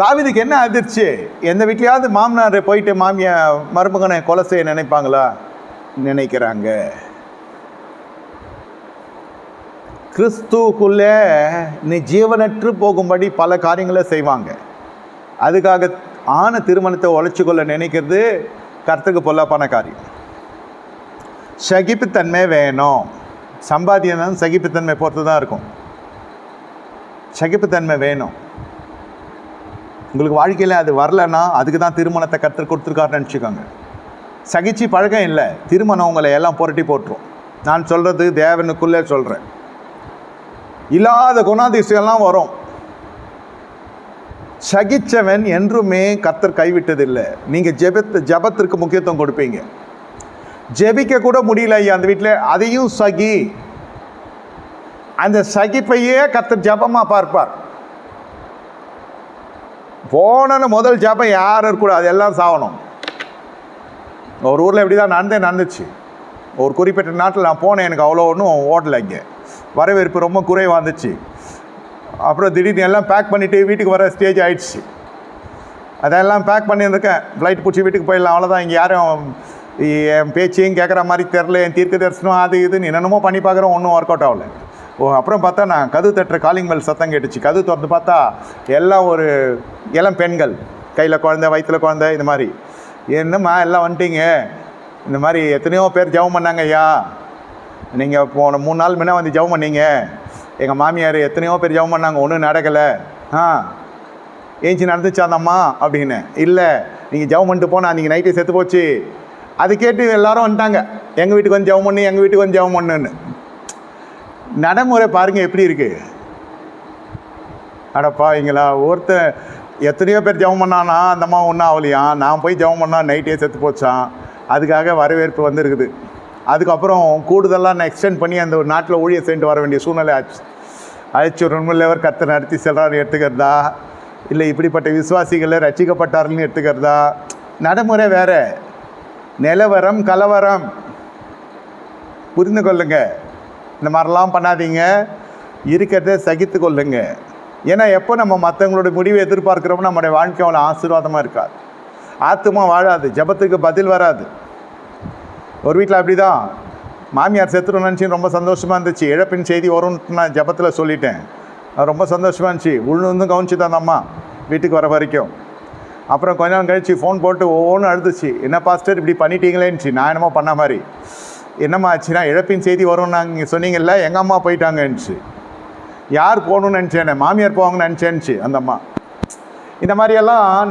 தாவிதுக்கு என்ன அதிர்ச்சி? எந்த வீட்லையாவது மாமனார் போயிட்டு மாமிய மருமகனை கொலை செய்ய நினைப்பாங்களா? நினைக்கிறாங்க. கிறிஸ்துவுக்குள்ளே நீ ஜீவனற்று போகும்படி பல காரியங்களை செய்வாங்க. அதுக்காக ஆன திருமணத்தை உழைச்சிக்கொள்ள நினைக்கிறது கருத்துக்கு பொல்லாப்பான காரியம். சகிப்புத்தன்மை வேணும். சம்பாத்தியம் தான் சகிப்புத்தன்மை பொறுத்து தான் இருக்கும். சகிப்புத்தன்மை வேணும். உங்களுக்கு வாழ்க்கையில் அது வரலன்னா அதுக்கு தான் திருமணத்தை கற்றுக் கொடுத்துருக்காருன்னு நினச்சிக்கோங்க. சகிச்சு பழக்கம் இல்லை. திருமணம் உங்களை எல்லாம் புரட்டி போட்டுரும். நான் சொல்கிறது தேவனுக்குள்ளே சொல்கிறேன் இல்லாத குணாதிசயம்லாம் வரும். சகிச்சவன் என்றுமே கத்தர் கைவிட்டதில்லை. நீங்கள் ஜெபத்து ஜெபத்திற்கு முக்கியத்துவம் கொடுப்பீங்க. ஜெபிக்க கூட முடியல ஐயா அந்த வீட்டில் அதையும் சகி. அந்த சகிப்பையே கத்தர் ஜெபமாக பார்ப்பார். போனன்னு முதல் ஜெபம் யாரும் இருக்கக்கூடாது? எல்லாம் சாவணும். ஒரு ஊரில் இப்படி தான் நடந்தே நடந்துச்சு. ஒரு குறிப்பிட்ட நாட்டில் நான் போனேன் எனக்கு அவ்வளோ ஒன்றும் ஓடலை இங்கே. வரவேற்பு ரொம்ப குறைவாக இருந்துச்சு. அப்புறம் திடீர்னு எல்லாம் பேக் பண்ணிவிட்டு வீட்டுக்கு வர ஸ்டேஜ் ஆயிடுச்சு. அதெல்லாம் பேக் பண்ணியிருக்கேன் ஃப்ளைட் பிடிச்சி வீட்டுக்கு போயிடலாம் அவ்வளோதான் இங்கே யாரும் என் பேச்சையும் கேட்குற மாதிரி தெரில என் தீர்க்க தரிசனம் அது இதுன்னு என்னென்னமோ பண்ணி பார்க்குறோம் ஒன்றும் ஒர்க் அவுட் ஆகலை. ஓ அப்புறம் பார்த்தா நான் கது தட்டுற காலிங் பெல் சத்தம் கேட்டுச்சு. கது திறந்து பார்த்தா எல்லாம் ஒரு இளம் பெண்கள். கையில் குழந்தை வயிற்றுல குழந்தை இந்த மாதிரி. என்னம்மா எல்லாம் வந்துட்டீங்க? இந்த மாதிரி எத்தனையோ பேர் ஜெபம் பண்ணாங்க ஐயா. நீங்கள் போன மூணு நாள் முன்னே வந்து ஜெபம் பண்ணீங்க. எங்கள் மாமியார் எத்தனையோ பேர் ஜெபம் பண்ணாங்க. ஒன்றும் நடக்கலை. ஆ ஏஞ்சி நடந்துச்சா அப்படின்னு. இல்லை நீங்கள் ஜெபம் பண்ணிட்டு போனால் நீங்கள் நைட்டு செத்து போச்சு. அது கேட்டு எல்லாரும் வந்துட்டாங்க. எங்கள் வீட்டுக்கு வந்து ஜெபம் பண்ணு எங்கள் வீட்டுக்கு வந்து ஜெபம் பண்ணுன்னு. நடைமுறை பாருங்கள் எப்படி இருக்குது அடப்பாவீங்களா ஒருத்தன் எத்தனையோ பேர் ஜெபம் பண்ணானா அந்த அம்மா ஒன்றும் ஆகலையா நான் போய் ஜெபம் பண்ணால் நைட்டே செத்து போச்சான் அதுக்காக வரவேற்பு வந்திருக்குது. அதுக்கப்புறம் கூடுதலாக நான் எக்ஸ்டெண்ட் பண்ணி அந்த ஒரு நாட்டில் ஊழியர் சென்று வர வேண்டிய சூழ்நிலை ஆச்சு. அழைச்சி ஒரு உண்மையிலவர் கத்தை நடத்தி செல்றாரு எடுத்துக்கிறதா? இல்லை இப்படிப்பட்ட விசுவாசிகளை ரசிக்கப்பட்டார்கள்னு எடுத்துக்கிறதா? நடைமுறை வேறு. நிலவரம் கலவரம். புரிந்து கொள்ளுங்கள் இந்த மாதிரிலாம் பண்ணாதீங்க. இருக்கிறத சகித்து கொள்ளுங்க. ஏன்னா எப்போ நம்ம மற்றவங்களோட முடிவை எதிர்பார்க்குறோமோ நம்முடைய வாழ்க்கை அவ்வளோ ஆசீர்வாதமாக இருக்காது. ஆத்துமா வாழாது. ஜெபத்துக்கு பதில் வராது. ஒரு வீட்டில் அப்படி தான் மாமியார் செத்துரும் நினச்சி ரொம்ப சந்தோஷமாக இருந்துச்சு. இழப்பின் செய்தி வரும்னு நான் ஜெபத்தில் சொல்லிட்டேன். அது ரொம்ப சந்தோஷமாக இருந்துச்சு. உள்நுந்து கவனிச்சு தான் அம்மா வீட்டுக்கு வர வரைக்கும். அப்புறம் கொஞ்ச நாள் கழிச்சு ஃபோன் போட்டு ஒவ்வொன்றும் அழுதுச்சு. என்ன பாஸ்டர் இப்படி பண்ணிட்டீங்களேன்னுச்சு. நான் என்னமோ பண்ண மாதிரி. என்னம்மா ஆச்சுன்னா இழப்பின் செய்தி வரும்னு நாங்கள் சொன்னீங்கல்ல எங்கள் அம்மா போயிட்டாங்கன்னுச்சு யார் போகணும்னு நினச்சேன் மாமியார் போவாங்கன்னு நினச்சேன்னுச்சு அந்த அம்மா. இந்த மாதிரியெல்லாம்